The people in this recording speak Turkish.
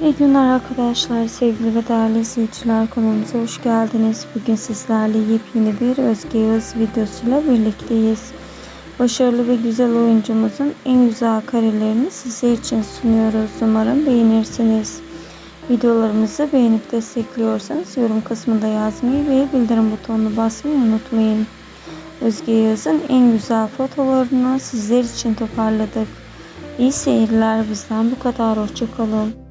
İyi günler arkadaşlar, sevgili ve değerli izleyiciler kanalımıza hoş geldiniz. Bugün sizlerle yepyeni bir Özge Yağız videosuyla birlikteyiz. Başarılı ve güzel oyuncumuzun en güzel karelerini sizler için sunuyoruz. Umarım beğenirsiniz. Videolarımızı beğenip destekliyorsanız yorum kısmında yazmayı ve bildirim butonunu basmayı unutmayın. Özge Yağız'ın en güzel fotolarını sizler için toparladık. İyi seyirler bizden bu kadar. Hoşçakalın.